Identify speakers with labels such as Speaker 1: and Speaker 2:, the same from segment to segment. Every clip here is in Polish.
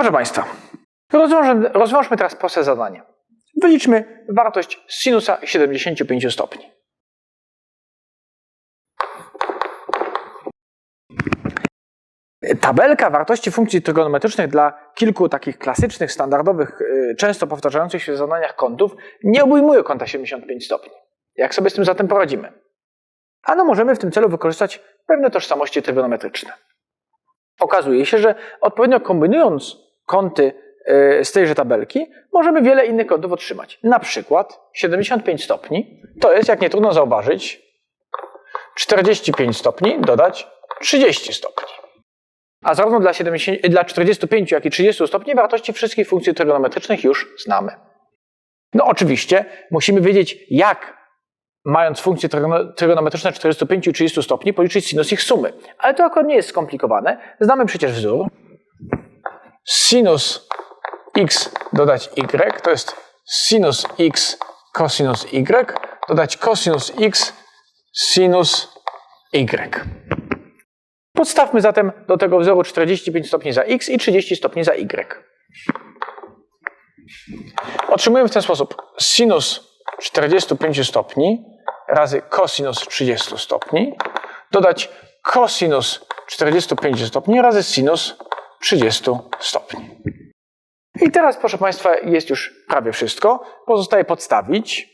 Speaker 1: Proszę Państwa, rozwiążmy, rozwiążmy teraz proste zadanie. Wyliczmy wartość sinusa 75 stopni. Tabelka wartości funkcji trygonometrycznych dla kilku takich klasycznych, standardowych, y, często powtarzających się w zadaniach kątów nie obejmuje kąta 75 stopni. Jak sobie z tym zatem poradzimy? Ano możemy w tym celu wykorzystać pewne tożsamości trygonometryczne. Okazuje się, że odpowiednio kombinując kąty y, z tejże tabelki, możemy wiele innych kątów otrzymać. Na przykład 75 stopni to jest, jak nie trudno zauważyć, 45 stopni dodać 30 stopni. A zarówno dla, 70, dla 45, jak i 30 stopni wartości wszystkich funkcji trygonometrycznych już znamy. No oczywiście musimy wiedzieć, jak mając funkcje trygonometryczne 45 i 30 stopni, policzyć sinus ich sumy. Ale to akurat nie jest skomplikowane. Znamy przecież wzór. Sinus x dodać y to jest sinus x cosinus y dodać cosinus x sinus y. Podstawmy zatem do tego wzoru 45 stopni za x i 30 stopni za y. Otrzymujemy w ten sposób sinus 45 stopni razy cosinus 30 stopni, dodać cosinus 45 stopni razy sinus 30 stopni. I teraz, proszę Państwa, jest już prawie wszystko. Pozostaje podstawić.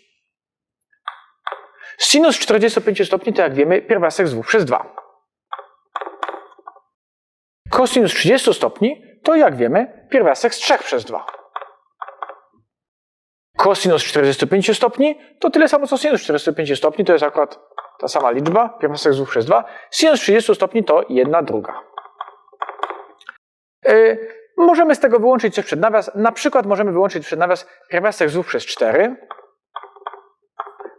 Speaker 1: Sinus 45 stopni to, jak wiemy, pierwiastek z 2 przez 2. Kosinus 30 stopni to, jak wiemy, pierwiastek z 3 przez 2. Kosinus 45 stopni to tyle samo co sinus 45 stopni, to jest akurat ta sama liczba, pierwiastek z 2 przez 2. Sinus 30 stopni to 1 druga. Yy, możemy z tego wyłączyć coś przed nawias. Na przykład możemy wyłączyć przed nawias pierwiastek z 2 przez 4.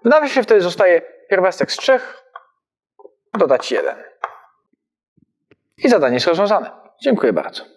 Speaker 1: W nawiasie wtedy zostaje pierwiastek z 3 dodać 1. I zadanie jest rozwiązane. Dziękuję bardzo.